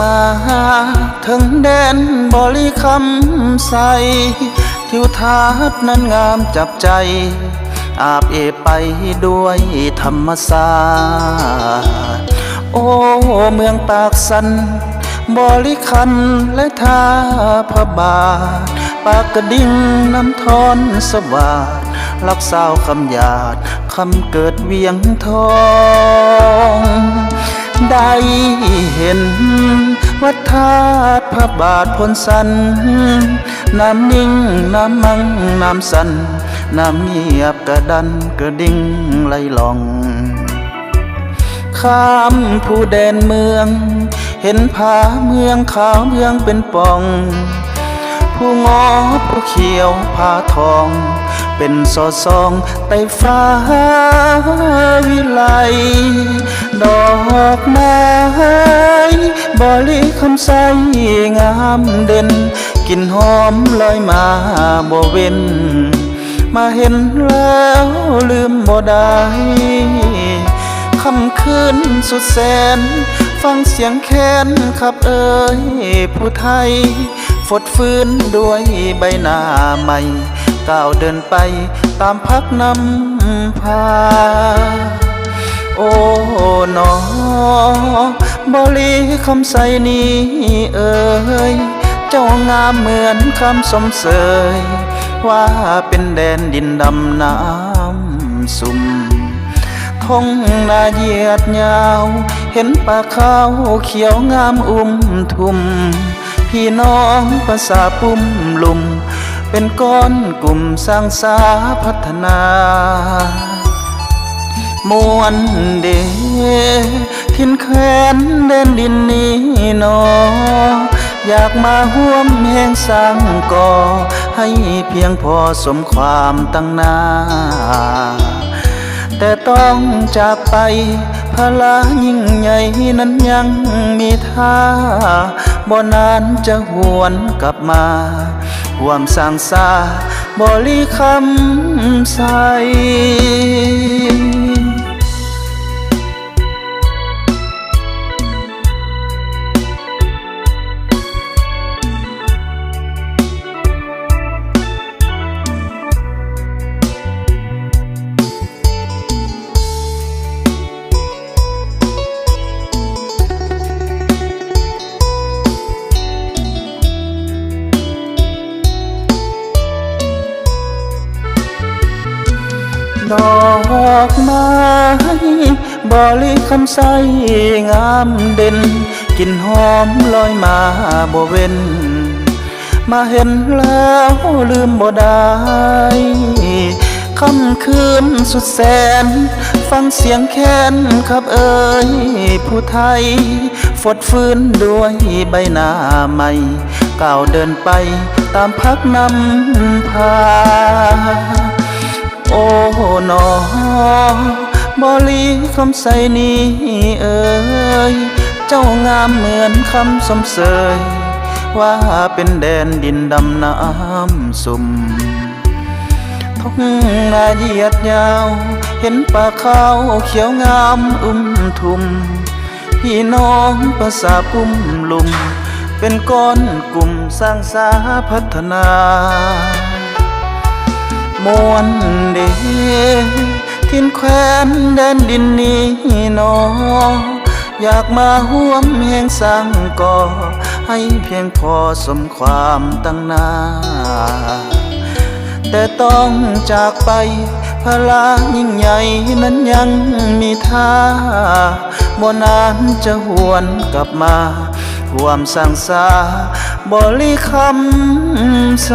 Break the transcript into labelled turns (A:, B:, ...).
A: มาถึงแดนบริคำใส ทิวทัศน์นั้นงามจับใจ อาบเอไปด้วยธรรมศาสตร์โอ้เมืองปากสัน บริคันและท่าพระบาท ปากกระดิ่งน้ำทอนสวาดลักสาวคำหยาดคำเกิดเวียงทอง ได้เห็น วัดธาตุพระบาทพลสัน น้ำนิ่ง น้ำมัง น้ำสัน น้ำเงียบกระดันกระดิ่งไหลหลองข้ามผู้แดนเมือง เห็นผาเมืองขาวเมืองเป็นปอง ผู้งอผู้เขียวผ้าทอง เป็นสอซองไต้ฟ้าวิไล ดอกไม้บริคำใสงามเด่นกลิ่นหอมลอยมาบ่เว้น มาเห็นแล้วลืมบ่ได้คำคืนสุดแสน ฟังเสียงแค้นขับเอ่ยผู้ไทย ฟดฟื้นด้วยใบหน้าใหม่ ก้าวเดินไปตามพักนำพา โอ้หนอบริคำใสนี้เอ่ยเจ้างามเหมือนคำสมเสย ว่าเป็นแดนดินดำน้ำสุ่มทงนาเหยียดยาว เห็นป่าข้าวเขียวงามอุ้มทุ่ม พี่น้องภาษาปุ่มลุม เป็นก้อนกลุ่มสร้างสาพัฒนามวนเดทินแควนเดินดินนี้นอ อยากมาห่วมแห่งสร้างก่อ ให้เพียงพอสมความตั้งนา แต่ต้องจากไป พละยิ่งใหญ่นั้นยังมีท่าบ่นานจะหวนกลับมาห่วมสร้างสาบริคำใส ดอกไม้บริคำใสงามเด่นกลิ่นหอมลอยมาบ่เว้น มาเห็นแล้วลืมบ่ได้ค่ำคืนสุดแสน ฟังเสียงแค้นขับเอ่ยผู้ไทย ฟดฟื้นด้วยใบหน้าใหม่ก้าวเดินไปตามพักนำพา โอ้หนอบริคำใสนี้เอ่ยเจ้างามเหมือนคำสมเสย ว่าเป็นแดนดินดำน้ำสุ่มท้องนาเหยียดยาว เห็นป่าข้าวเขียวงามอุ้มทุ่มพี่น้องภาษาปุ่มลุม เป็นก้อนกลุ่มสร้างสาพัฒนา มวนเดทิ้นแควนแดนดินนี้นอ อยากมาห่วมแห่งสร้างก่อ ให้เพียงพอสมความตั้งนาแต่ต้องจากไปพละยิ่งใหญ่นั้นยังมีท่าบ่นานจะหวนกลับมา ห่วมสังสาบริคำใส